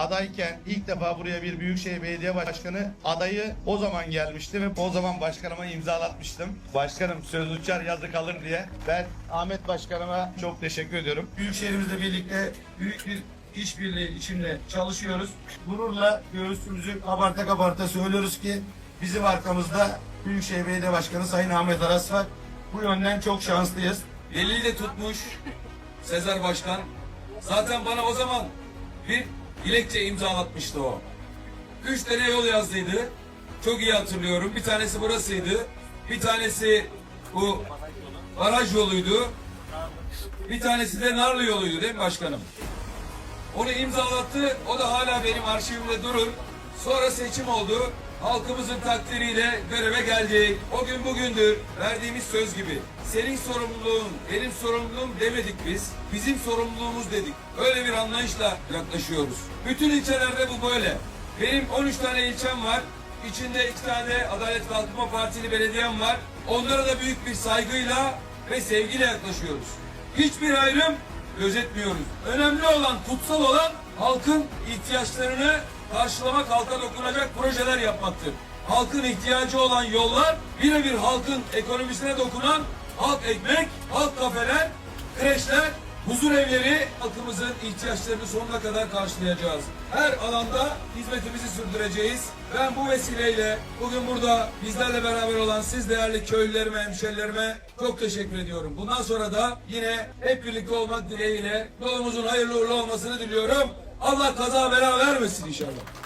adayken ilk defa buraya bir Büyükşehir Belediye Başkanı adayı o zaman gelmişti ve o zaman başkanıma imzalatmıştım. Başkanım söz uçar yazı kalır diye. Ben Ahmet Başkanıma çok teşekkür ediyorum. Büyükşehirimizle birlikte büyük bir işbirliği içinde çalışıyoruz. Gururla göğsümüzü kabarta kabarta söylüyoruz ki bizim arkamızda Büyükşehir Belediye Başkanı Sayın Ahmet Aras var. Bu yönden çok şanslıyız. Eliyle de tutmuş Sezer Başkan. Zaten bana o zaman bir dilekçe imzalatmıştı o. Üç tane yol yazdıydı. Çok iyi hatırlıyorum. Bir tanesi burasıydı. Bir tanesi bu baraj yoluydu. Bir tanesi de Narlı yoluydu değil mi başkanım? Onu imzalattı. O da hala benim arşivimde durur. Sonra seçim oldu. Halkımızın takdiriyle göreve geldik. O gün bugündür verdiğimiz söz gibi. Senin sorumluluğun, benim sorumluluğum demedik biz. Bizim sorumluluğumuz dedik. Öyle bir anlayışla yaklaşıyoruz. Bütün ilçelerde bu böyle. Benim 13 tane ilçem var. İçinde iki tane Adalet Kalkınma Partili belediyem var. Onlara da büyük bir saygıyla ve sevgiyle yaklaşıyoruz. Hiçbir ayrım gözetmiyoruz. Önemli olan, kutsal olan halkın ihtiyaçlarını karşılamak, halka dokunacak projeler yapmaktır. Halkın ihtiyacı olan yollar, birebir halkın ekonomisine dokunan halk ekmek, halk kafeler, kreşler, huzur evleri halkımızın ihtiyaçlarını sonuna kadar karşılayacağız. Her alanda hizmetimizi sürdüreceğiz. Ben bu vesileyle bugün burada bizlerle beraber olan siz değerli köylülerime, hemşerilerime çok teşekkür ediyorum. Bundan sonra da yine hep birlikte olmak dileğiyle yolumuzun hayırlı uğurlu olmasını diliyorum. Allah kaza bela vermesin inşallah.